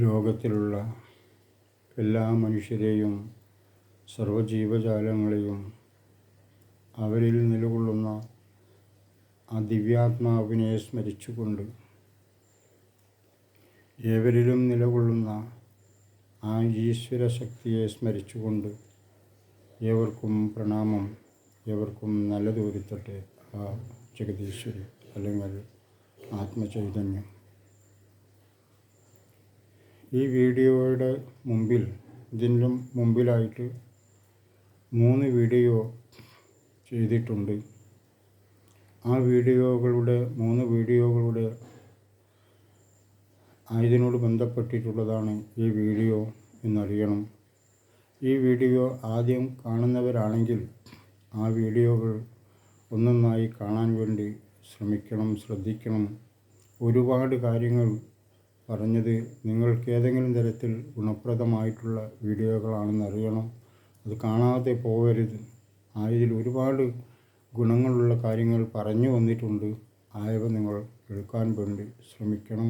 ലോകത്തിലുള്ള എല്ലാ മനുഷ്യരെയും സർവജീവജാലങ്ങളെയും അവരിൽ നിലകൊള്ളുന്ന ആ ദിവ്യാത്മാവിനെ സ്മരിച്ചുകൊണ്ട് ഏവരിലും നിലകൊള്ളുന്ന ആ ഈശ്വര ശക്തിയെ സ്മരിച്ചുകൊണ്ട് ഏവർക്കും പ്രണാമം ഏവർക്കും നല്ലത് ഒരുത്തട്ടെ. ആ ജഗതീശ്വരി അല്ലെങ്കിൽ ആത്മചൈതന്യം. ഈ വീഡിയോയുടെ മുമ്പിൽ ഇതിനും മുമ്പിലായിട്ട് മൂന്ന് വീഡിയോ ചെയ്തിട്ടുണ്ട്. ആ വീഡിയോകളുടെ മൂന്ന് വീഡിയോകളുടെ ആയതിനോട് ബന്ധപ്പെട്ടിട്ടുള്ളതാണ് ഈ വീഡിയോ എന്നറിയണം. ഈ വീഡിയോ ആദ്യം കാണുന്നവരാണെങ്കിൽ ആ വീഡിയോകൾ ഒന്നൊന്നായി കാണാൻ വേണ്ടി ശ്രമിക്കണം ശ്രദ്ധിക്കണം. ഒരുപാട് കാര്യങ്ങൾ പറഞ്ഞത് നിങ്ങൾക്ക് ഏതെങ്കിലും തരത്തിൽ ഗുണപ്രദമായിട്ടുള്ള വീഡിയോകളാണെന്ന് അറിയണം. അത് കാണാതെ പോകരുത് ആയതിൽ ഒരുപാട് ഗുണങ്ങളുള്ള കാര്യങ്ങൾ പറഞ്ഞു വന്നിട്ടുണ്ട്. ആയവ നിങ്ങൾ കേൾക്കാൻ വേണ്ടി ശ്രമിക്കണം.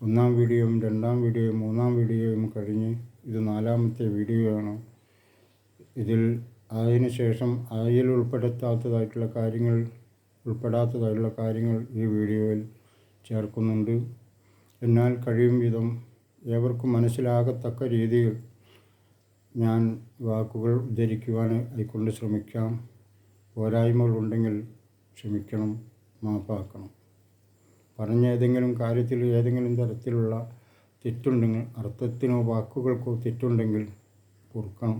ഒന്നാം വീഡിയോയും രണ്ടാം വീഡിയോയും മൂന്നാം വീഡിയോയും കഴിഞ്ഞ് ഇത് നാലാമത്തെ വീഡിയോയാണ്. ഇതിൽ അതിനുശേഷം അതിൽ ഉൾപ്പെടുത്താത്തതായിട്ടുള്ള കാര്യങ്ങൾ ഉൾപ്പെടാത്തതായിട്ടുള്ള കാര്യങ്ങൾ ഈ വീഡിയോയിൽ ചേർക്കുന്നുണ്ട്. എന്നാൽ കഴിയും വിധം ഏവർക്കും മനസ്സിലാകത്തക്ക രീതിയിൽ ഞാൻ വാക്കുകൾ ഉദ്ധരിക്കുവാൻ ആയിക്കൊണ്ട് ശ്രമിക്കാം. പോരായ്മകളുണ്ടെങ്കിൽ ക്ഷമിക്കണം മാപ്പാക്കണം. പറഞ്ഞ ഏതെങ്കിലും കാര്യത്തിൽ ഏതെങ്കിലും തരത്തിലുള്ള തെറ്റുണ്ടെങ്കിൽ അർത്ഥത്തിനോ വാക്കുകൾക്കോ തെറ്റുണ്ടെങ്കിൽ പൊറുക്കണം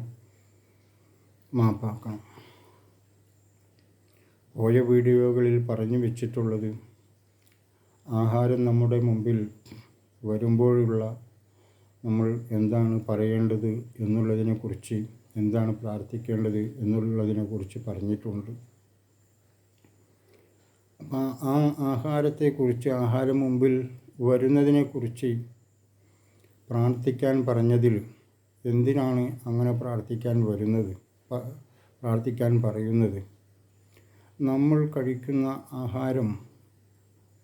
മാപ്പാക്കണം. പോയ വീഡിയോകളിൽ പറഞ്ഞു വെച്ചിട്ടുള്ളത് ആഹാരം നമ്മുടെ മുമ്പിൽ വരുമ്പോഴുള്ള നമ്മൾ എന്താണ് പറയേണ്ടത് എന്നുള്ളതിനെക്കുറിച്ച് എന്താണ് പ്രാർത്ഥിക്കേണ്ടത് എന്നുള്ളതിനെക്കുറിച്ച് പറഞ്ഞിട്ടുണ്ട്. അപ്പം ആ ആഹാരത്തെക്കുറിച്ച് ആഹാരം മുമ്പിൽ വരുന്നതിനെക്കുറിച്ച് പ്രാർത്ഥിക്കാൻ പറഞ്ഞതിൽ എന്തിനാണ് അങ്ങനെ പ്രാർത്ഥിക്കാൻ വരുന്നത് പ്രാർത്ഥിക്കാൻ പറയുന്നത്? നമ്മൾ കഴിക്കുന്ന ആഹാരം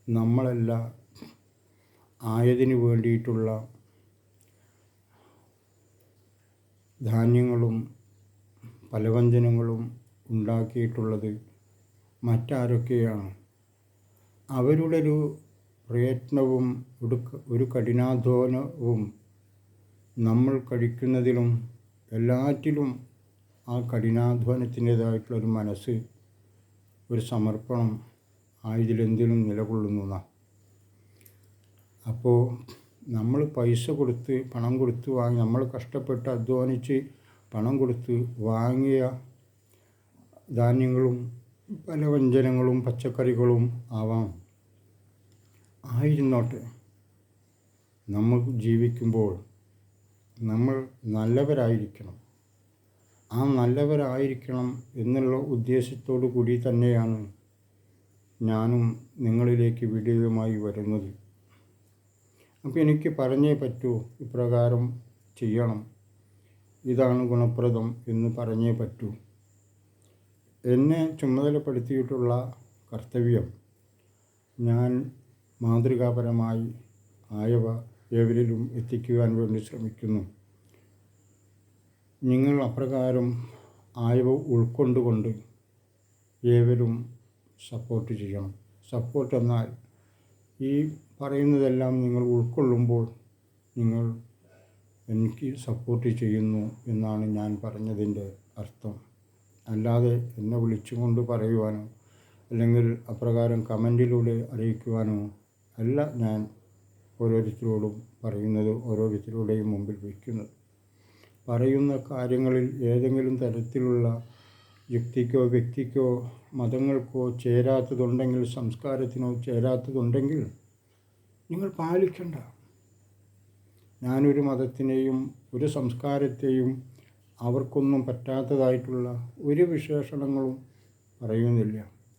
നമ്മളല്ല ആയതിനു വേണ്ടിയിട്ടുള്ള ധാന്യങ്ങളും പലവ്യഞ്ജനങ്ങളും ഉണ്ടാക്കിയിട്ടുള്ളത് മറ്റാരൊക്കെയാണ്? അവരുടെ ഒരു പ്രയത്നവും ഒരു കഠിനാധ്വാനവും നമ്മൾ കഴിക്കുന്നതിലും എല്ലാറ്റിലും ആ കഠിനാധ്വാനത്തിന്റേതായിട്ടുള്ളൊരു മനസ്സ് ഒരു സമർപ്പണം ആയതിലെന്തിനും നിലകൊള്ളുന്നതാണ് അപ്പോൾ നമ്മൾ പൈസ കൊടുത്ത് പണം കൊടുത്ത് വാങ്ങി നമ്മൾ കഷ്ടപ്പെട്ട് അധ്വാനിച്ച് പണം കൊടുത്ത് വാങ്ങിയ ധാന്യങ്ങളും പല വ്യഞ്ജനങ്ങളും പച്ചക്കറികളും ആവാം. ആയിരുന്നോട്ടെ. നമ്മൾ ജീവിക്കുമ്പോൾ നമ്മൾ നല്ലവരായിരിക്കണം. ആ നല്ലവരായിരിക്കണം എന്നുള്ള ഉദ്ദേശത്തോടു കൂടി തന്നെയാണ് ഞാനും നിങ്ങളിലേക്ക് വീഡിയോയുമായി വരുന്നത്. അപ്പോൾ എനിക്ക് പറഞ്ഞേ പറ്റൂ ഇപ്രകാരം ചെയ്യണം. ഇതാണ് ഗുണപ്രദം എന്ന് പറഞ്ഞേ പറ്റൂ. എന്നെ ചുമതലപ്പെടുത്തിയിട്ടുള്ള കർത്തവ്യം ഞാൻ മാതൃകാപരമായി ആയവ ഏവരിലും എത്തിക്കുവാൻ വേണ്ടി ശ്രമിക്കുന്നു. നിങ്ങൾ അപ്രകാരം ആയവ ഉൾക്കൊണ്ടുകൊണ്ട് ഏവരും സപ്പോർട്ട് ചെയ്യണം. സപ്പോർട്ട് എന്നാൽ ഈ പറയുന്നതെല്ലാം നിങ്ങൾ ഉൾക്കൊള്ളുമ്പോൾ നിങ്ങൾ എനിക്ക് സപ്പോർട്ട് ചെയ്യുന്നു എന്നാണ് ഞാൻ പറഞ്ഞതിന്റെ അർത്ഥം. അല്ലാതെ എന്നെ വിളിച്ചുകൊണ്ട് പറയുവാനോ അല്ലെങ്കിൽ അപ്രകാരം കമന്റിലൂടെ അറിയിക്കുവാനോ അല്ല ഞാൻ ഓരോരുത്തരോടും പറയുന്നത് ഓരോരുത്തരുടെയും മുമ്പിൽ വയ്ക്കുന്നത്. പറയുന്ന കാര്യങ്ങളിൽ ഏതെങ്കിലും തരത്തിലുള്ള യുക്തിക്കോ വ്യക്തിക്കോ മതങ്ങൾക്കോ ചേരാത്തതുണ്ടെങ്കിൽ സംസ്കാരത്തിനോ ചേരാത്തതുണ്ടെങ്കിൽ നിങ്ങൾ പാലിക്കണ്ട. ഞാനൊരു മതത്തിനെയും ഒരു സംസ്കാരത്തെയും അവർക്കൊന്നും പറ്റാത്തതായിട്ടുള്ള ഒരു വിശേഷണങ്ങളും പറയുന്നില്ല.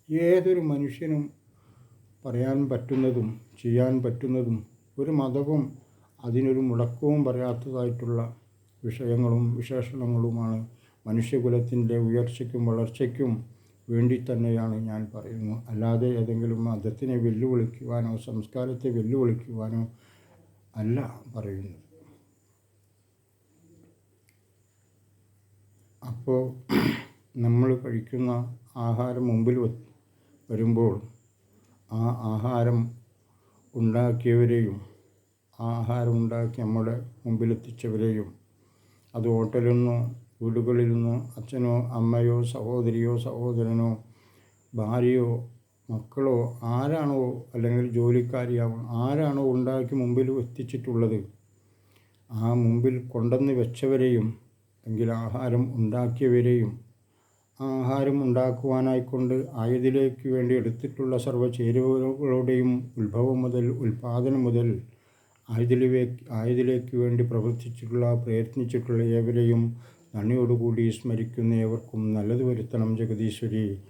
ഏതൊരു മനുഷ്യനും പറയാൻ പറ്റുന്നതും ചെയ്യാൻ പറ്റുന്നതും ഒരു മതവും അതിനൊരു മുടക്കവും പറയാത്തതായിട്ടുള്ള വിഷയങ്ങളും വിശേഷണങ്ങളുമാണ് മനുഷ്യകുലത്തിന്റെ ഉയർച്ചയ്ക്കും വളർച്ചയ്ക്കും വേണ്ടി തന്നെയാണ് ഞാൻ പറയുന്നത് അല്ലാതെ ഏതെങ്കിലും മതത്തിനെ വെല്ലുവിളിക്കുവാനോ സംസ്കാരത്തെ വെല്ലുവിളിക്കുവാനോ അല്ല പറയുന്നത്. അപ്പോൾ നമ്മൾ കഴിക്കുന്ന ആഹാരം മുമ്പിൽ വരുമ്പോൾ ആ ആഹാരം ഉണ്ടാക്കിയവരെയും ആ ആഹാരം ഉണ്ടാക്കി നമ്മുടെ മുമ്പിലെത്തിച്ചവരെയും അത് ഹോട്ടലിൽ നിന്നോ വീടുകളിൽ നിന്ന് അച്ഛനോ അമ്മയോ സഹോദരിയോ സഹോദരനോ ഭാര്യയോ മക്കളോ ആരാണോ അല്ലെങ്കിൽ ജോലിക്കാരിയാവണം ആരാണോ ഉണ്ടാക്കി മുമ്പിൽ എത്തിച്ചിട്ടുള്ളത്? ആ മുമ്പിൽ കൊണ്ടുവന്ന് വെച്ചവരെയും അല്ലെങ്കിൽ ആഹാരം ഉണ്ടാക്കിയവരെയും ആഹാരം ഉണ്ടാക്കുവാനായിക്കൊണ്ട് ആയതിലേക്ക് വേണ്ടി എടുത്തിട്ടുള്ള സർവ ചേരുവകളുടെയും ഉത്ഭവം മുതൽ ഉൽപാദനം മുതൽ ആയതിലേക്ക് ആയതിലേക്ക് വേണ്ടി പ്രവർത്തിച്ചിട്ടുള്ള പ്രയത്നിച്ചിട്ടുള്ള ഏവരെയും നന്ദിയോടുകൂടി സ്മരിക്കുന്ന ഏവർക്കും നല്ലത് വരുത്തണം ജഗദീശ്വരി.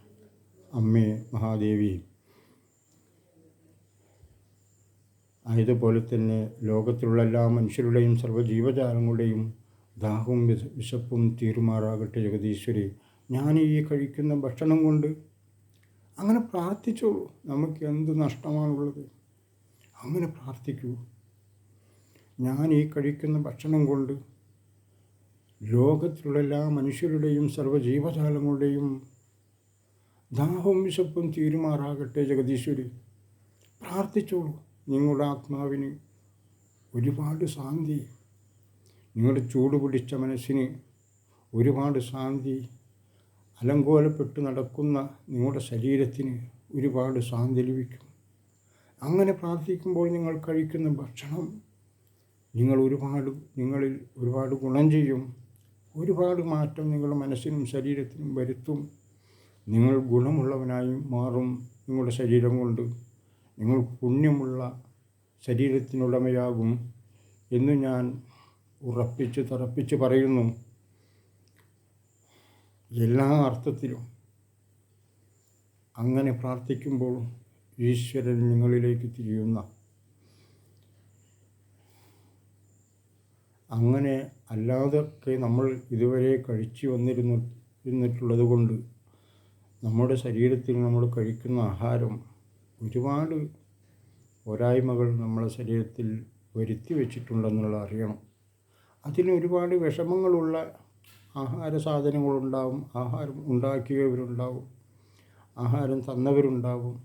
അമ്മേ മഹാദേവി. ആയതുപോലെ തന്നെ ലോകത്തിലുള്ള എല്ലാ മനുഷ്യരുടെയും സർവജീവജാലങ്ങളുടെയും ദാഹവും വിശപ്പും തീരുമാറാകട്ടെ ജഗദീശ്വരി. ഞാൻ ഈ കഴിക്കുന്ന ഭക്ഷണം കൊണ്ട് അങ്ങനെ പ്രാർത്ഥിച്ചോളൂ. നമുക്ക് എന്ത് നഷ്ടമാണുള്ളത്? അങ്ങനെ പ്രാർത്ഥിക്കൂ. ഞാൻ ഈ കഴിക്കുന്ന ഭക്ഷണം കൊണ്ട് ലോകത്തിലുള്ള എല്ലാ മനുഷ്യരുടെയും സർവജീവജാലങ്ങളുടെയും ദാഹവും വിശപ്പും തീരുമാറാകട്ടെ ജഗദീശ്വരി. പ്രാർത്ഥിച്ചോളൂ നിങ്ങളുടെ ആത്മാവിന് ഒരുപാട് ശാന്തി. നിങ്ങളുടെ ചൂട് പിടിച്ച മനസ്സിന് ഒരുപാട് ശാന്തി. അലങ്കോലപ്പെട്ട് നടക്കുന്ന നിങ്ങളുടെ ശരീരത്തിന് ഒരുപാട് ശാന്തി ലഭിക്കും. അങ്ങനെ പ്രാർത്ഥിക്കുമ്പോൾ നിങ്ങൾ കഴിക്കുന്ന ഭക്ഷണം നിങ്ങൾ ഒരുപാട് നിങ്ങളിൽ ഒരുപാട് ഗുണം ചെയ്യും. ഒരുപാട് മാറ്റം നിങ്ങൾ മനസ്സിനും ശരീരത്തിനും വരുത്തും. നിങ്ങൾ ഗുണമുള്ളവനായി മാറും നിങ്ങളുടെ ശരീരം കൊണ്ട്. നിങ്ങൾ പുണ്യമുള്ള ശരീരത്തിനുടമയാകും എന്ന് ഞാൻ ഉറപ്പിച്ച് തറപ്പിച്ച് പറയുന്നു. എല്ലാ അർത്ഥത്തിലും അങ്ങനെ പ്രാർത്ഥിക്കുമ്പോൾ ഈശ്വരൻ നിങ്ങളിലേക്ക് തിരിയുന്ന അങ്ങനെ അല്ലാതൊക്കെ നമ്മൾ ഇതുവരെ കഴിച്ചു വന്നിരുന്നു ഇരുന്നിട്ടുള്ളത് കൊണ്ട് നമ്മുടെ ശരീരത്തിൽ നമ്മൾ കഴിക്കുന്ന ആഹാരം ഒരുപാട് പോരായ്മകൾ നമ്മളെ ശരീരത്തിൽ വരുത്തി വെച്ചിട്ടുണ്ടെന്നുള്ള അറിയണം. അതിന് ഒരുപാട് വിഷമങ്ങളുള്ള ആഹാര സാധനങ്ങളുണ്ടാവും ആഹാരം ഉണ്ടാക്കിയവരുണ്ടാവും ആഹാരം തന്നവരുണ്ടാവും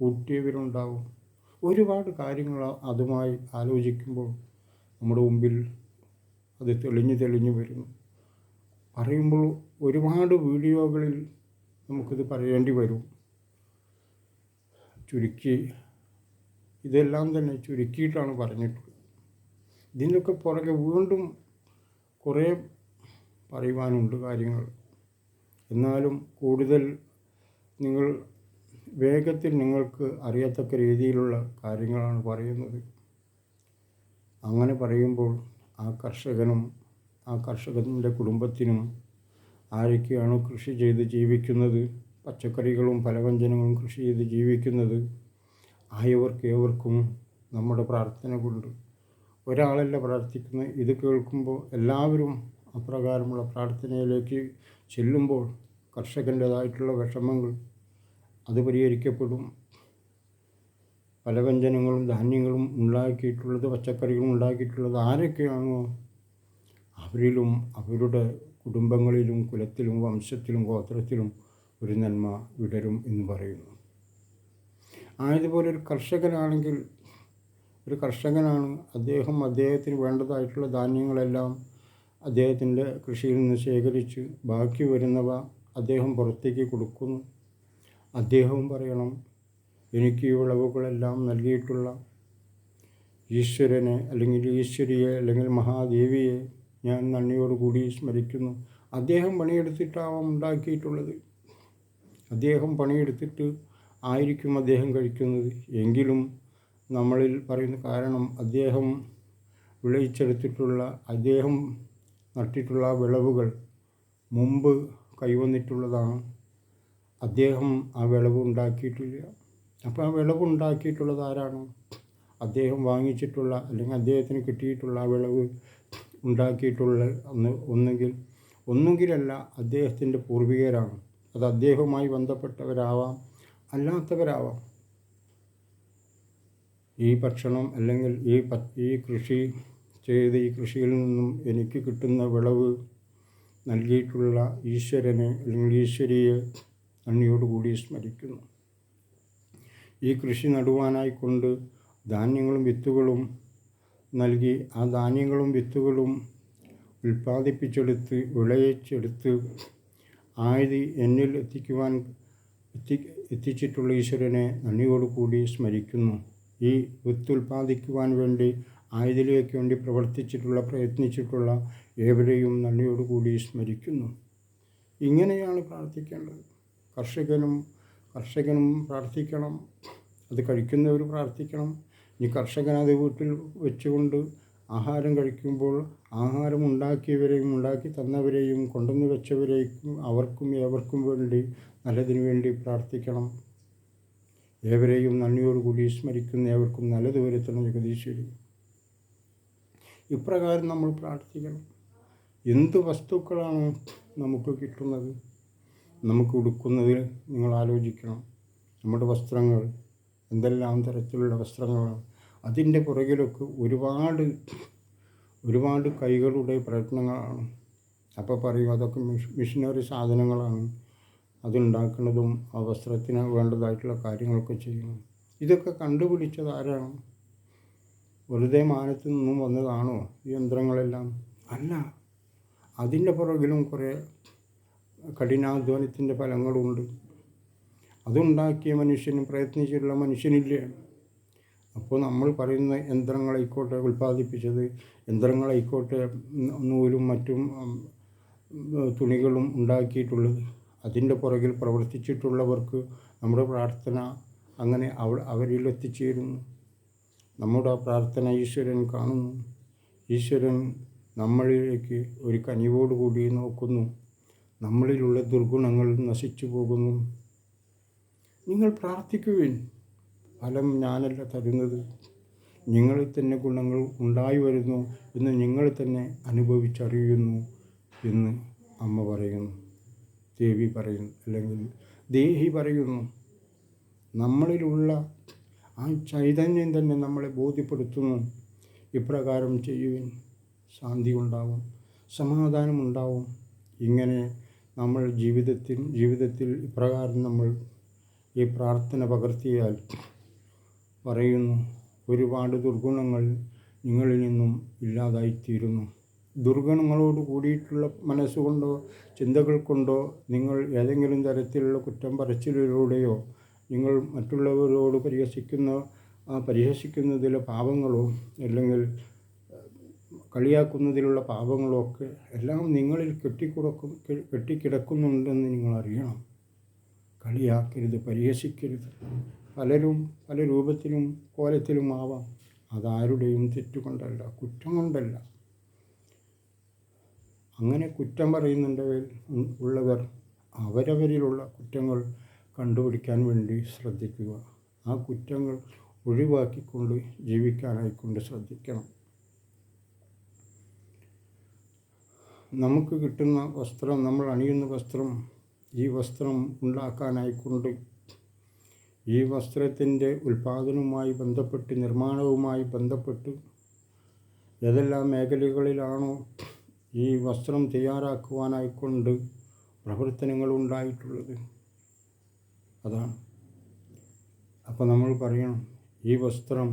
കൂട്ടിയവരുണ്ടാവും ഒരുപാട് കാര്യങ്ങൾ അതുമായി ആലോചിക്കുമ്പോൾ നമ്മുടെ മുമ്പിൽ അത് തെളിഞ്ഞു തെളിഞ്ഞു വരുന്നു പറയുമ്പോൾ ഒരുപാട് വീഡിയോകളിൽ നമുക്കിത് പറയേണ്ടി വരും. ചുരുക്കി ഇതെല്ലാം തന്നെ ചുരുക്കിയിട്ടാണ് പറഞ്ഞിട്ടുള്ളത്. ഇതിന്റെയൊക്കെ പുറകെ വീണ്ടും കുറേ പറയുവാനുണ്ട് കാര്യങ്ങൾ. എന്നാലും കൂടുതൽ നിങ്ങൾ വേഗത്തിൽ നിങ്ങൾക്ക് അറിയത്തക്ക രീതിയിലുള്ള കാര്യങ്ങളാണ് പറയുന്നത്. അങ്ങനെ പറയുമ്പോൾ ആ കർഷകനും ആ കർഷകന്റെ കുടുംബത്തിനും ആരൊക്കെയാണോ കൃഷി ചെയ്ത് ജീവിക്കുന്നത്? പച്ചക്കറികളും ഫലവ്യഞ്ജനങ്ങളും കൃഷി ചെയ്ത് ജീവിക്കുന്നത് ആയവർക്ക് ഏവർക്കും നമ്മുടെ പ്രാർത്ഥന കൊണ്ട്. ഒരാളല്ല പ്രാർത്ഥിക്കുന്നത്. ഇത് കേൾക്കുമ്പോൾ എല്ലാവരും അപ്രകാരമുള്ള പ്രാർത്ഥനയിലേക്ക് ചെല്ലുമ്പോൾ കർഷകന്റേതായിട്ടുള്ള വിഷമങ്ങൾ അത് പരിഹരിക്കപ്പെടും. ഫലവ്യഞ്ജനങ്ങളും ധാന്യങ്ങളും ഉണ്ടാക്കിയിട്ടുള്ളത് പച്ചക്കറികളും ഉണ്ടാക്കിയിട്ടുള്ളത് ആരൊക്കെയാണോ അവരിലും അവരുടെ കുടുംബങ്ങളിലും കുലത്തിലും വംശത്തിലും ഗോത്രത്തിലും ഒരു നന്മ വിടരും എന്ന് പറയുന്നു. ആയതുപോലെ ഒരു കർഷകനാണെങ്കിൽ ഒരു കർഷകനാണ് അദ്ദേഹം അദ്ദേഹത്തിന് വേണ്ടതായിട്ടുള്ള ധാന്യങ്ങളെല്ലാം അദ്ദേഹത്തിന്റെ കൃഷിയിൽ നിന്ന് ശേഖരിച്ച് ബാക്കി വരുന്നവ അദ്ദേഹം പുറത്തേക്ക് കൊടുക്കുന്നു. അദ്ദേഹവും പറയണം എനിക്ക് വിളവുകളെല്ലാം നൽകിയിട്ടുള്ള ഈശ്വരനെ അല്ലെങ്കിൽ ഈശ്വരിയെ അല്ലെങ്കിൽ മഹാദേവിയെ ഞാൻ നന്ദിയോടുകൂടി സ്മരിക്കുന്നു. അദ്ദേഹം പണിയെടുത്തിട്ടാവാം ഉണ്ടാക്കിയിട്ടുള്ളത്. അദ്ദേഹം പണിയെടുത്തിട്ട് ആയിരിക്കും അദ്ദേഹം കഴിക്കുന്നത്. എങ്കിലും നമ്മളിൽ പറയുന്ന കാരണം അദ്ദേഹം വിളയിച്ചെടുത്തിട്ടുള്ള അദ്ദേഹം നട്ടിട്ടുള്ള വിളവുകൾ മുമ്പ് കൈവന്നിട്ടുള്ളതാണ്. അദ്ദേഹം ആ വിളവ് ഉണ്ടാക്കിയിട്ടില്ല. അപ്പോൾ ആ വിളവ് ഉണ്ടാക്കിയിട്ടുള്ളത് ആരാണ്? അദ്ദേഹം വാങ്ങിച്ചിട്ടുള്ള അല്ലെങ്കിൽ അദ്ദേഹത്തിന് കിട്ടിയിട്ടുള്ള ആ വിളവ് ഉണ്ടാക്കിയിട്ടുള്ള ഒന്ന് ഒന്നുകിൽ ഒന്നുകിലല്ല അദ്ദേഹത്തിന്റെ പൂർവികരാണ്. അത് അദ്ദേഹവുമായി ബന്ധപ്പെട്ടവരാവാം അല്ലാത്തവരാവാം. ഈ ഭക്ഷണം അല്ലെങ്കിൽ ഈ ഈ കൃഷി ചെയ്ത് ഈ കൃഷിയിൽ നിന്നും എനിക്ക് കിട്ടുന്ന വിളവ് നൽകിയിട്ടുള്ള ഈശ്വരനെ അല്ലെങ്കിൽ ഈശ്വരിയെ നന്ദിയോടുകൂടി സ്മരിക്കുന്നു. ഈ കൃഷി നടുവാനായിക്കൊണ്ട് ധാന്യങ്ങളും വിത്തുകളും നൽകി ആ ധാന്യങ്ങളും വിത്തുകളും ഉൽപ്പാദിപ്പിച്ചെടുത്ത് വിളയിച്ചെടുത്ത് ആയത് എന്നിൽ എത്തിക്കുവാൻ എത്തി എത്തിച്ചിട്ടുള്ള ഈശ്വരനെ നന്ദിയോടുകൂടി സ്മരിക്കുന്നു. ഈ വിത്ത് ഉൽപ്പാദിക്കുവാൻ വേണ്ടി ആയതിലേക്ക് വേണ്ടി പ്രവർത്തിച്ചിട്ടുള്ള പ്രയത്നിച്ചിട്ടുള്ള ഏവരെയും നന്ദിയോടുകൂടി സ്മരിക്കുന്നു. ഇങ്ങനെയാണ് പ്രാർത്ഥിക്കേണ്ടത്. കർഷകനും കർഷകനും പ്രാർത്ഥിക്കണം. അത് കഴിക്കുന്നവർ പ്രാർത്ഥിക്കണം. ഇനി കർഷകൻ അത് വീട്ടിൽ വെച്ചുകൊണ്ട് ആഹാരം കഴിക്കുമ്പോൾ ആഹാരം ഉണ്ടാക്കിയവരെയും ഉണ്ടാക്കി തന്നവരെയും കൊണ്ടുവന്ന് വെച്ചവരേക്കും അവർക്കും ഏവർക്കും വേണ്ടി നല്ലതിനു വേണ്ടി പ്രാർത്ഥിക്കണം. ഏവരെയും നന്ദിയോടുകൂടി സ്മരിക്കുന്ന ഏവർക്കും നല്ലത് വരുത്തണം ജഗദീശ്വരി. ഇപ്രകാരം നമ്മൾ പ്രാർത്ഥിക്കണം. എന്ത് വസ്തുക്കളാണ് നമുക്ക് കിട്ടുന്നത്? നമുക്ക് ഉടുക്കുന്നതിൽ നിങ്ങൾ ആലോചിക്കണം. നമ്മുടെ വസ്ത്രങ്ങൾ എന്തെല്ലാം തരത്തിലുള്ള വസ്ത്രങ്ങളാണ്. അതിന്റെ പുറകിലൊക്കെ ഒരുപാട് ഒരുപാട് കൈകളുടെ പ്രയത്നങ്ങളാണ്. അപ്പോൾ പറയും അതൊക്കെ മിഷ് മിഷനറി സാധനങ്ങളാണ്. അതുണ്ടാക്കുന്നതും ആ വസ്ത്രത്തിന് വേണ്ടതായിട്ടുള്ള കാര്യങ്ങളൊക്കെ ചെയ്യണം ഇതൊക്കെ കണ്ടുപിടിച്ചത് ആരാണ്? വെറുതെ മാനത്ത് നിന്നും വന്നതാണോ ഈ യന്ത്രങ്ങളെല്ലാം? അല്ല. അതിന്റെ പുറകിലും കുറേ കഠിനാധ്വാനത്തിന്റെ ഫലങ്ങളുണ്ട്. അതുണ്ടാക്കിയ മനുഷ്യനും പ്രയത്നിച്ചിട്ടുള്ള മനുഷ്യനില്ല അപ്പോൾ നമ്മൾ പറയുന്ന യന്ത്രങ്ങളായിക്കോട്ടെ ഉൽപ്പാദിപ്പിച്ചത് യന്ത്രങ്ങളായിക്കോട്ടെ നൂലും മറ്റും തുണികളും ഉണ്ടാക്കിയിട്ടുള്ളത്. അതിന്റെ പുറകിൽ പ്രവർത്തിച്ചിട്ടുള്ളവർക്ക് നമ്മുടെ പ്രാർത്ഥന അങ്ങനെ അവ അവരിൽ എത്തിച്ചേരുന്നു. നമ്മുടെ പ്രാർത്ഥന ഈശ്വരൻ കാണുന്നു. ഈശ്വരൻ നമ്മളിലേക്ക് ഒരു കനിവോടുകൂടി നോക്കുന്നു. നമ്മളിലുള്ള ദുർഗുണങ്ങൾ നശിച്ചു പോകുന്നു. നിങ്ങൾ പ്രാർത്ഥിക്കുവിൻ. ഫലം ഞാനല്ല തരുന്നത്. നിങ്ങളിൽ തന്നെ ഗുണങ്ങൾ ഉണ്ടായി വരുന്നു എന്ന് നിങ്ങൾ തന്നെ അനുഭവിച്ചറിയുന്നു എന്ന് അമ്മ പറയുന്നു. ദേവി പറയുന്നു അല്ലെങ്കിൽ ദേഹി പറയുന്നു നമ്മളിലുള്ള ആ ചൈതന്യം തന്നെ നമ്മളെ ബോധ്യപ്പെടുത്തുന്നു. ഇപ്രകാരം ചെയ്യുവിൻ. ശാന്തി ഉണ്ടാവും സമാധാനം ഉണ്ടാവും. ഇങ്ങനെ നമ്മൾ ജീവിതത്തിൽ ജീവിതത്തിൽ ഇപ്രകാരം നമ്മൾ ഈ പ്രാർത്ഥന പകർത്തിയാൽ പറയുന്നു ഒരുപാട് ദുർഗുണങ്ങൾ നിങ്ങളിൽ നിന്നും ഇല്ലാതായിത്തീരുന്നു. ദുർഗുണങ്ങളോട് കൂടിയിട്ടുള്ള മനസ്സുകൊണ്ടോ ചിന്തകൾ കൊണ്ടോ നിങ്ങൾ ഏതെങ്കിലും തരത്തിലുള്ള കുറ്റം പറച്ചിലൂടെയോ നിങ്ങൾ മറ്റുള്ളവരോട് പരിഹസിക്കുന്ന പരിഹസിക്കുന്നതിലെ പാപങ്ങളോ അല്ലെങ്കിൽ കളിയാക്കുന്നതിലുള്ള പാപങ്ങളൊക്കെ എല്ലാം നിങ്ങളിൽ കെട്ടിക്കുറക്കും കെട്ടിക്കിടക്കുന്നുണ്ടെന്ന് നിങ്ങൾ അറിയണം കളിയാക്കരുത് പരിഹസിക്കരുത്. പലരും പല രൂപത്തിലും കോലത്തിലും ആവാം അതാരുടെയും തെറ്റുകൊണ്ടല്ല കുറ്റം കൊണ്ടല്ല അങ്ങനെ കുറ്റം പറയുന്നുണ്ടവർ ഉള്ളവർ അവരവരിലുള്ള കുറ്റങ്ങൾ കണ്ടുപിടിക്കാൻ വേണ്ടി ശ്രദ്ധിക്കുക. ആ കുറ്റങ്ങൾ ഒഴിവാക്കിക്കൊണ്ട് ജീവിക്കാനായിക്കൊണ്ട് ശ്രദ്ധിക്കണം. നമുക്ക് കിട്ടുന്ന വസ്ത്രം നമ്മൾ അണിയുന്ന വസ്ത്രം ഈ വസ്ത്രം ഉണ്ടാക്കാനായിക്കൊണ്ട് ഈ വസ്ത്രത്തിന്റെ ഉൽപാദനവുമായി ബന്ധപ്പെട്ട് നിർമ്മാണവുമായി ബന്ധപ്പെട്ട് ഏതെല്ലാം മേഖലകളിലാണോ ഈ വസ്ത്രം തയ്യാറാക്കുവാനായിക്കൊണ്ട് പ്രവർത്തനങ്ങൾ ഉണ്ടായിട്ടുള്ളത്. അതാണ്. അപ്പോൾ നമ്മൾ പറയണം ഈ വസ്ത്രം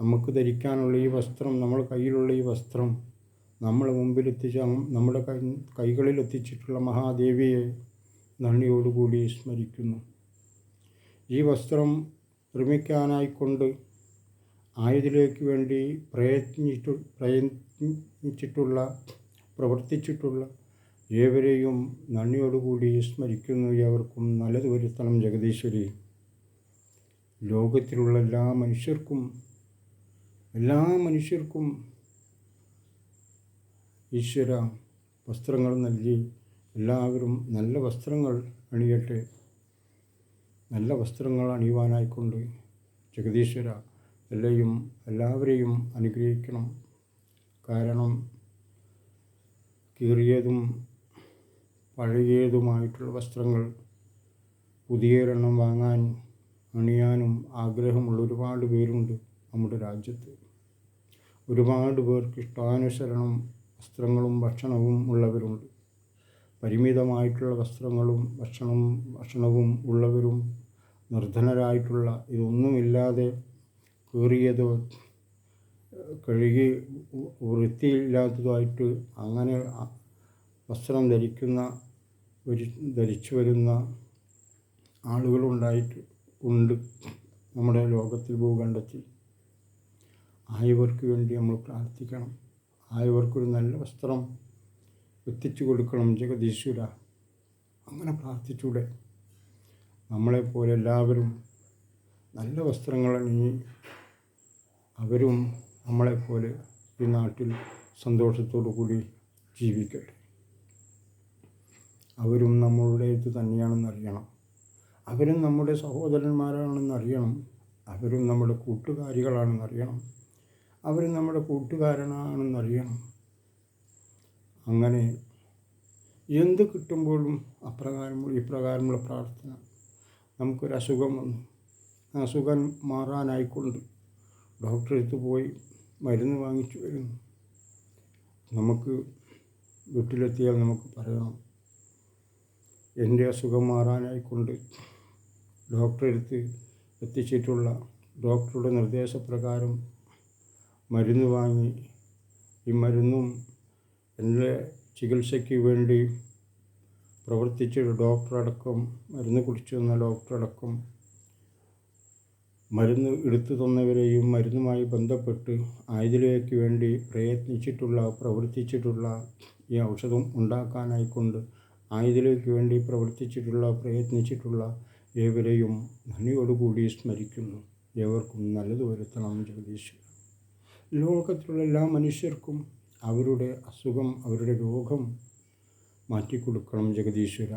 നമുക്ക് ധരിക്കാനുള്ള ഈ വസ്ത്രം നമ്മൾ കയ്യിലുള്ള ഈ വസ്ത്രം നമ്മളെ മുമ്പിലെത്തിച്ച നമ്മുടെ കൈകളിൽ എത്തിച്ചിട്ടുള്ള മഹാദേവിയെ നന്ദിയോടുകൂടി സ്മരിക്കുന്നു. ഈ വസ്ത്രം നിർമ്മിക്കാനായിക്കൊണ്ട് ആയതിലേക്ക് വേണ്ടി പ്രയത്നിച്ചിട്ടു പ്രയത്നിച്ചിട്ടുള്ള പ്രവർത്തിച്ചിട്ടുള്ള ഏവരെയും നന്ദിയോടുകൂടി സ്മരിക്കുന്നു. ഏവർക്കും നല്ലത് വരുത്തണം. ജഗദീശ്വരി ലോകത്തിലുള്ള എല്ലാ മനുഷ്യർക്കും എല്ലാ മനുഷ്യർക്കും ഈശ്വര വസ്ത്രങ്ങൾ നൽകി എല്ലാവരും നല്ല വസ്ത്രങ്ങൾ അണിയട്ടെ. നല്ല വസ്ത്രങ്ങൾ അണിയുവാനായിക്കൊണ്ട് ജഗദീശ്വര എല്ലാം എല്ലാവരെയും അനുഗ്രഹിക്കണം. കാരണം കീറിയതും പഴകിയതുമായിട്ടുള്ള വസ്ത്രങ്ങൾ പുതിയൊരെണ്ണം വാങ്ങാൻ അണിയാനും ആഗ്രഹമുള്ള ഒരുപാട് പേരുണ്ട് നമ്മുടെ രാജ്യത്ത്. ഒരുപാട് പേർക്ക് ഇഷ്ടാനുസരണം വസ്ത്രങ്ങളും ഭക്ഷണവും ഉള്ളവരുണ്ട്. പരിമിതമായിട്ടുള്ള വസ്ത്രങ്ങളും ഭക്ഷണം ഭക്ഷണവും ഉള്ളവരും നിർധനരായിട്ടുള്ള ഇതൊന്നുമില്ലാതെ കീറിയതോ കഴുകി വൃത്തിയില്ലാത്തതുമായിട്ട് അങ്ങനെ വസ്ത്രം ധരിക്കുന്ന ഒരു ധരിച്ചു വരുന്ന ആളുകളുണ്ടായിട്ട് ഉണ്ട് നമ്മുടെ ലോകത്തിൽ ഭൂഖണ്ഡത്തിൽ. ആയവർക്ക് വേണ്ടി നമ്മൾ പ്രാർത്ഥിക്കണം. ആയവർക്കൊരു നല്ല വസ്ത്രം എത്തിച്ചു കൊടുക്കണം ജഗദീശ്വര. അങ്ങനെ പ്രാർത്ഥിച്ചൂടെ. നമ്മളെപ്പോലെ എല്ലാവരും നല്ല വസ്ത്രങ്ങൾ അണിഞ്ഞ് അവരും നമ്മളെപ്പോലെ ഈ നാട്ടിൽ സന്തോഷത്തോടു കൂടി ജീവിക്കട്ടെ. അവരും നമ്മളുടെ ഇത് തന്നെയാണെന്നറിയണം അവരും നമ്മുടെ സഹോദരന്മാരാണെന്നറിയണം അവരും നമ്മുടെ കൂട്ടുകാരികളാണെന്നറിയണം അവരും നമ്മുടെ കൂട്ടുകാരനാണെന്നറിയണം. അങ്ങനെ എന്ത് കിട്ടുമ്പോഴും അപ്രകാരമുള്ള ഇപ്രകാരമുള്ള പ്രാർത്ഥന. നമുക്കൊരു അസുഖം വന്നു. അസുഖം മാറാനായിക്കൊണ്ട് ഡോക്ടറെ അടുത്ത് പോയി മരുന്ന് വാങ്ങിച്ചു വരുന്നു. നമുക്ക് വീട്ടിലെത്തിയാൽ നമുക്ക് പറയണം എന്റെ അസുഖം മാറാനായിക്കൊണ്ട് ഡോക്ടറെടുത്ത് എത്തിച്ചിട്ടുള്ള ഡോക്ടറുടെ നിർദ്ദേശപ്രകാരം മരുന്ന് വാങ്ങി. ഈ മരുന്നും എന്റെ ചികിത്സയ്ക്ക് വേണ്ടി പ്രവർത്തിച്ച ഡോക്ടറടക്കം മരുന്ന് കുടിച്ചു വന്ന ഡോക്ടറടക്കം മരുന്ന് എടുത്തു തന്നവരെയും മരുന്നുമായി ബന്ധപ്പെട്ട് ആയുധിലേക്ക് വേണ്ടി പ്രയത്നിച്ചിട്ടുള്ള പ്രവർത്തിച്ചിട്ടുള്ള ഈ ഔഷധം ഉണ്ടാക്കാനായിക്കൊണ്ട് ആയുധിലേക്ക് വേണ്ടി പ്രവർത്തിച്ചിട്ടുള്ള പ്രയത്നിച്ചിട്ടുള്ള ഏവരെയും നന്ദിയോടുകൂടി സ്മരിക്കുന്നു. ഏവർക്കും നല്ലത് വരുത്തണം ജഗദീശ്വര. ലോകത്തിലുള്ള എല്ലാ മനുഷ്യർക്കും അവരുടെ അസുഖം അവരുടെ രോഗം മാറ്റിക്കൊടുക്കണം ജഗദീശ്വര.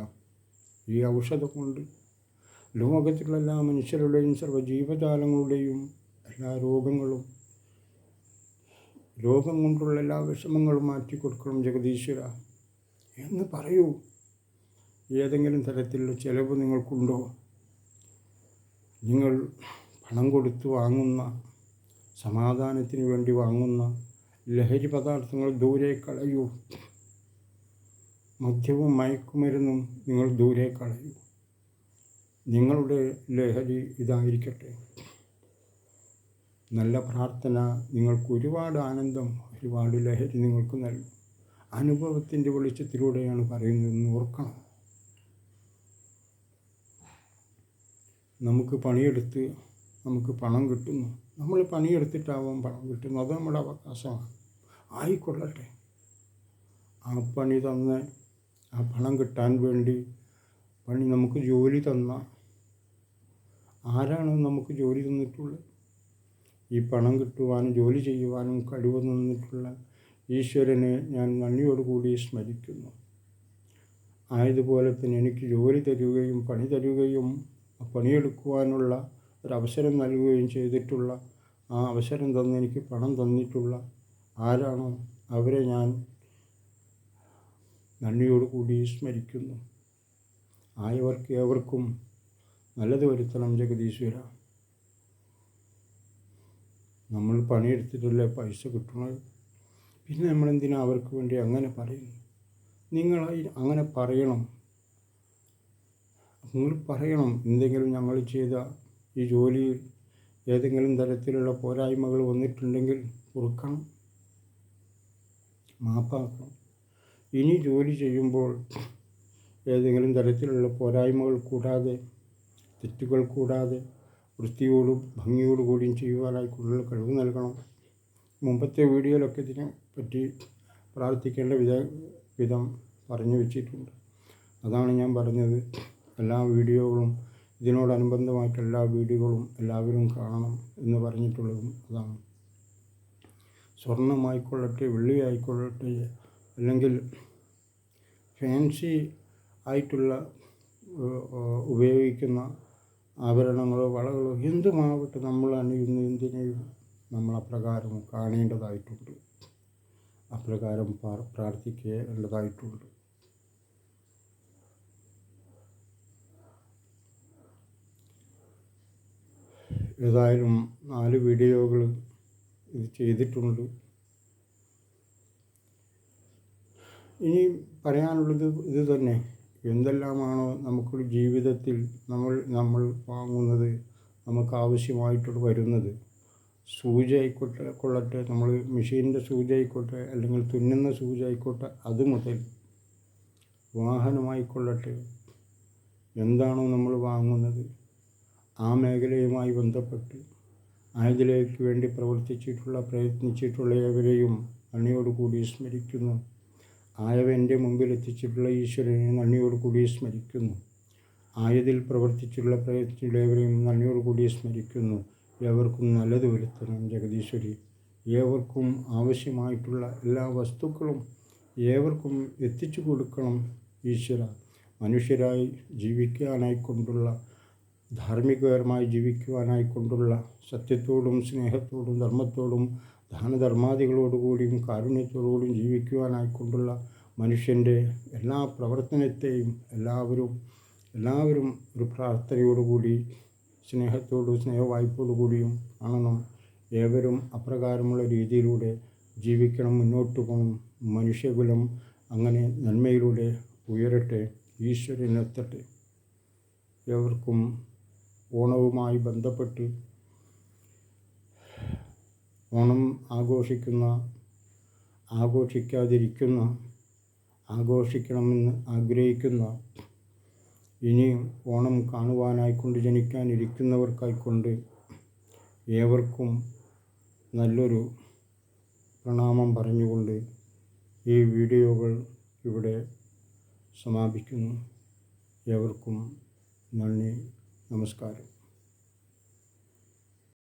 ഈ ഔഷധം കൊണ്ട് ലോകത്തിലുള്ള എല്ലാ മനുഷ്യരുടെയും സർവജീവജാലങ്ങളുടെയും എല്ലാ രോഗങ്ങളും രോഗം കൊണ്ടുള്ള എല്ലാ വിഷമങ്ങളും മാറ്റിക്കൊടുക്കണം ജഗദീശ്വര എന്ന് പറയൂ. ഏതെങ്കിലും തരത്തിലുള്ള ചിലവ് നിങ്ങൾക്കുണ്ടോ? നിങ്ങൾ പണം കൊടുത്തു വാങ്ങുന്ന സമാധാനത്തിന് വേണ്ടി വാങ്ങുന്ന ലഹരി പദാർത്ഥങ്ങൾ ദൂരെ കളയൂ. മദ്യവും മയക്കുമരുന്നും നിങ്ങൾ ദൂരെ കളയൂ. നിങ്ങളുടെ ലഹരി ഇതായിരിക്കട്ടെ. നല്ല പ്രാർത്ഥന നിങ്ങൾക്ക് ഒരുപാട് ആനന്ദം ഒരുപാട് ലഹരി നിങ്ങൾക്ക് നൽകും. അനുഭവത്തിന്റെ വെളിച്ചത്തിലൂടെയാണ് പറയുന്നതെന്ന് ഓർക്കണം. നമുക്ക് പണിയെടുത്ത് നമുക്ക് പണം കിട്ടുന്നു. നമ്മൾ പണിയെടുത്തിട്ടാവും പണം കിട്ടുന്നു അത് നമ്മുടെ അവകാശമാണ്. ആയിക്കൊള്ളട്ടെ. ആ പണി തന്ന് ആ പണം കിട്ടാൻ വേണ്ടി പണി നമുക്ക് ജോലി തന്ന ആരാണ് നമുക്ക് ജോലി തന്നിട്ടുള്ളത്? ഈ പണം കിട്ടുവാനും ജോലി ചെയ്യുവാനും കഴിവ് തന്നിട്ടുള്ള ഈശ്വരനെ ഞാൻ നന്ദിയോടുകൂടി സ്മരിക്കുന്നു. ആയതുപോലെ തന്നെ എനിക്ക് ജോലി തരികയും പണി തരികയും പണിയെടുക്കുവാനുള്ള ഒരവസരം നൽകുകയും ചെയ്തിട്ടുള്ള ആ അവസരം തന്ന് എനിക്ക് പണം തന്നിട്ടുള്ള ആരാണോ അവരെ ഞാൻ നന്ദിയോടുകൂടി സ്മരിക്കുന്നു. ആയവർക്ക് ഏവർക്കും നല്ലത് വരുത്തണം ജഗദീശ്വര. നമ്മൾ പണിയെടുത്തിട്ടല്ലേ പൈസ കിട്ടുന്നത് പിന്നെ നമ്മളെന്തിനാ അവർക്ക് വേണ്ടി അങ്ങനെ പറയുന്നു? നിങ്ങൾ അങ്ങനെ പറയണം. നിങ്ങൾ പറയണം എന്തെങ്കിലും ഞങ്ങൾ ചെയ്ത ഈ ജോലിയിൽ ഏതെങ്കിലും തരത്തിലുള്ള പോരായ്മകൾ വന്നിട്ടുണ്ടെങ്കിൽ കുറുക്കണം. മാപ്പാക്കണം. ഇനി ജോലി ചെയ്യുമ്പോൾ ഏതെങ്കിലും തരത്തിലുള്ള പോരായ്മകൾ കൂടാതെ തെറ്റുകൾ കൂടാതെ വൃത്തിയോടും ഭംഗിയോടു കൂടിയും ചെയ്യുവാനായി കൂടുതൽ കഴിവ് നൽകണം. മുമ്പത്തെ വീഡിയോയിലൊക്കെ ഇതിനെ പറ്റി പ്രാർത്ഥിക്കേണ്ട വിധ വിധം പറഞ്ഞു വെച്ചിട്ടുണ്ട്. അതാണ് ഞാൻ പറഞ്ഞത്. എല്ലാ വീഡിയോകളും ഇതിനോടനുബന്ധമായിട്ട് എല്ലാ വീഡിയോകളും എല്ലാവരും കാണണം എന്ന് പറഞ്ഞിട്ടുള്ളതും അതാണ്. സ്വർണമായിക്കൊള്ളട്ടെ വെള്ളി ആയിക്കൊള്ളട്ടെ അല്ലെങ്കിൽ ഫാൻസി ആയിട്ടുള്ള ഉപയോഗിക്കുന്ന ആഭരണങ്ങളോ വളകളോ എന്തുമാവട്ടെ നമ്മൾ അണിയുന്ന എന്തിനേയും നമ്മൾ അപ്രകാരം കാണേണ്ടതായിട്ടുണ്ട്. അപ്രകാരം പ്രാർത്ഥിക്കേണ്ടതായിട്ടുണ്ട്. ഏതായാലും നാല് വീഡിയോകൾ ഇത് ചെയ്തിട്ടുണ്ട്. ഇനി പറയാനുള്ളത് ഇത് തന്നെ. എന്തെല്ലാമാണോ നമുക്കൊരു ജീവിതത്തിൽ നമ്മൾ നമ്മൾ വാങ്ങുന്നത് നമുക്ക് ആവശ്യമായിട്ട് വരുന്നത്. സൂചി ആയിക്കോട്ടെ കൊള്ളട്ടെ നമ്മൾ മെഷീനിന്റെ സൂചി ആയിക്കോട്ടെ അല്ലെങ്കിൽ തുന്നുന്ന സൂചി ആയിക്കോട്ടെ അത് മുതൽ വാഹനമായിക്കൊള്ളട്ടെ എന്താണോ നമ്മൾ വാങ്ങുന്നത്? ആ മേഖലയുമായി ബന്ധപ്പെട്ട് ആയതിലേക്ക് വേണ്ടി പ്രവർത്തിച്ചിട്ടുള്ള പ്രയത്നിച്ചിട്ടുള്ള ഏവരെയും നന്ദിയോടുകൂടി സ്മരിക്കുന്നു. ആയവന്റെ മുമ്പിൽ എത്തിച്ചിട്ടുള്ള ഈശ്വരനെ നന്ദിയോടുകൂടി സ്മരിക്കുന്നു. ആയതിൽ പ്രവർത്തിച്ചുള്ള ഏവരെയും നന്ദിയോടുകൂടി സ്മരിക്കുന്നു. ഏവർക്കും നല്ലത് വരുത്തണം ജഗദീശ്വരി. ഏവർക്കും ആവശ്യമായിട്ടുള്ള എല്ലാ വസ്തുക്കളും ഏവർക്കും എത്തിച്ചു കൊടുക്കണം ഈശ്വര. മനുഷ്യരായി ജീവിക്കാനായിക്കൊണ്ടുള്ള ധാർമ്മികപരമായി ജീവിക്കുവാനായിക്കൊണ്ടുള്ള സത്യത്തോടും സ്നേഹത്തോടും ധർമ്മത്തോടും ദാനധർമാദികളോടുകൂടിയും കാരുണ്യത്തോടുകൂടിയും ജീവിക്കുവാനായിക്കൊണ്ടുള്ള മനുഷ്യന്റെ എല്ലാ പ്രവർത്തനത്തെയും എല്ലാവരും എല്ലാവരും ഒരു പ്രാർത്ഥനയോടുകൂടി സ്നേഹത്തോടും സ്നേഹവായ്പോടുകൂടിയും ആണെന്നും ഏവരും അപ്രകാരമുള്ള രീതിയിലൂടെ ജീവിക്കണം മുന്നോട്ട് പോകണം. മനുഷ്യകുലം അങ്ങനെ നന്മയിലൂടെ ഉയരട്ടെ ഈശ്വരനെത്തട്ടെ ഏവർക്കും ഓണവുമായി ബന്ധപ്പെട്ട് ഓണം ആഘോഷിക്കുന്ന ആഘോഷിക്കാതിരിക്കുന്ന ആഘോഷിക്കണമെന്ന് ആഗ്രഹിക്കുന്ന ഇനിയും ഓണം കാണുവാനായിക്കൊണ്ട് ജനിക്കാനിരിക്കുന്നവർക്കായിക്കൊണ്ട് ഏവർക്കും നല്ലൊരു പ്രണാമം പറഞ്ഞുകൊണ്ട് ഈ വീഡിയോകൾ ഇവിടെ സമാപിക്കുന്നു. ഏവർക്കും നന്ദി. നമസ്കാരം.